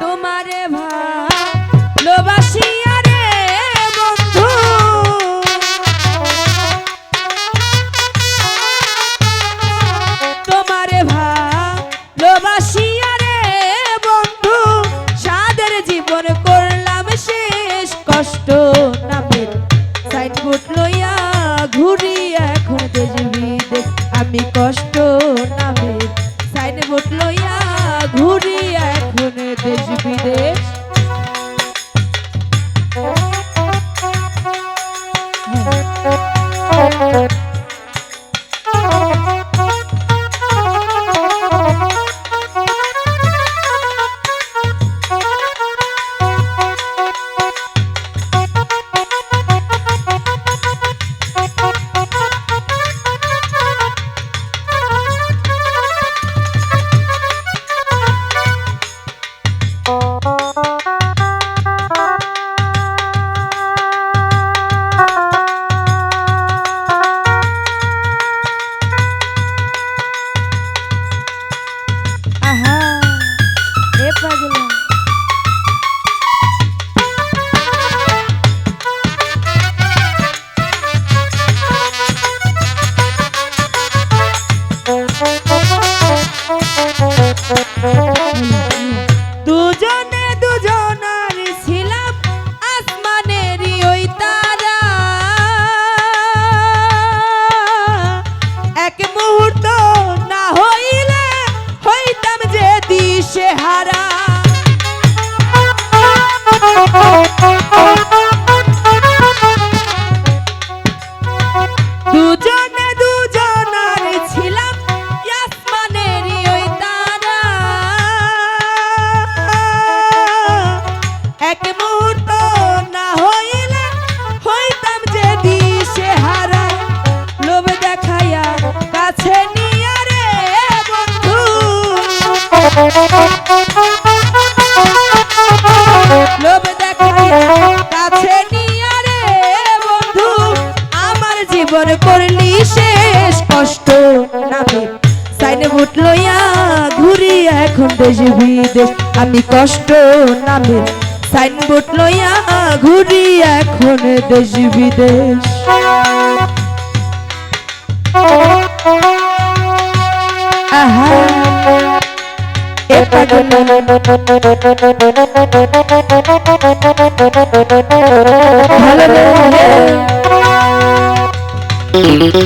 তোমারে ভালোবাসিয়া দেশ বিদেশ। আমি কষ্ট নামে সাইনবোর্ড লইয়া ঘুরি এখন দেশ বিদেশ। ভালো রে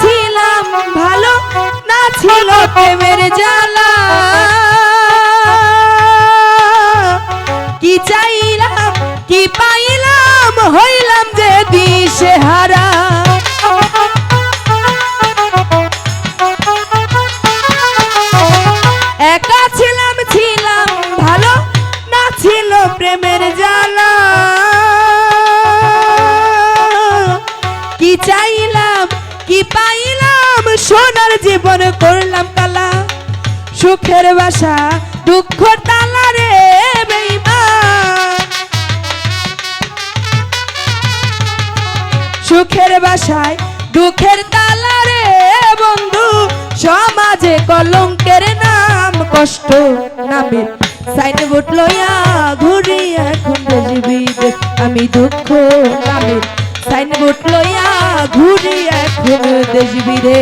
ছিলাম ভালো না ছিল জ্বালা। কি কি পাইলাম হইলাম যে দিশে পাইলাম, সোনার জীবন করলাম কালা। সুখের বাসা দুঃখ তালা রে সুখের বাসায়, দুঃখের তালা রে বন্ধু। সমাজে কলঙ্কের নাম, কষ্ট নামের সাইনবোর্ড লইয়া ঘুরি এখন আমি দুঃখ নামের সাইনবোর্ড লইয়া ঘুরি এখন দেশ দেশবিদে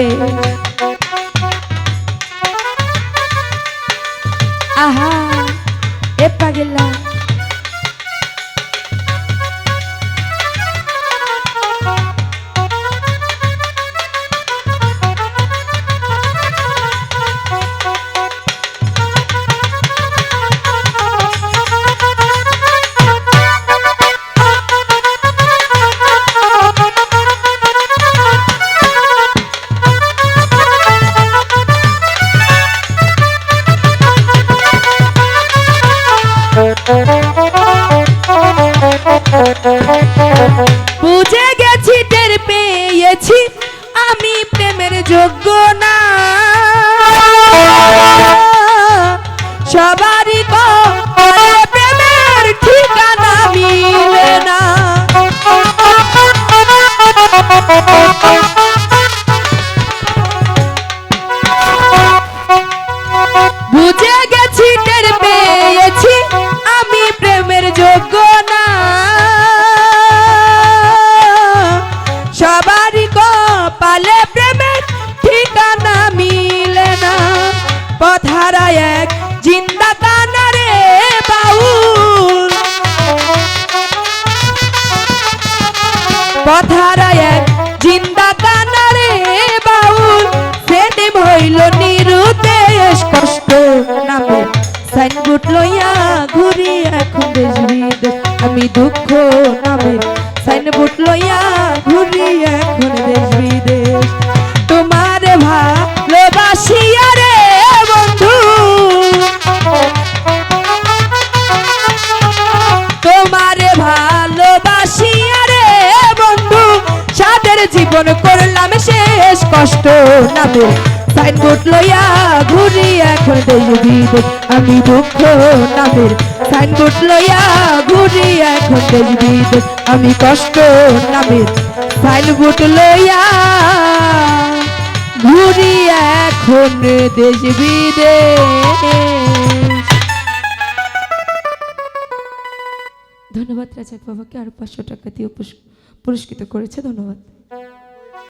আহা এ পাগলা। পথারায় এক জিন্দা কানা রে বাউল। সেদিন নিরুদেশ কষ্ট নামে। সাইনবোর্ড লইয়া ঘুরি এখন আমি দুঃখ নামে। সাইনবোর্ড লইয়া ঘুরি এখন দেশ বিদেশ। তোমার ভালোবাসিয়া শেষ কষ্ট নামে সাইনবোর্ড লইয়া ঘুরি এখন দেশ আমি দুঃখ নামের সাইনবোর্ড লইয়া ঘুরি এখন দেশ আমি কষ্ট নামের সাইনবোর্ড লইয়া ঘুরি এখন দেশ বিদেশ। ধন্যবাদ রাজাক বাবাকে আরও পাঁচশো টাকা দিয়ে পুরস্কৃত করেছে। ধন্যবাদ।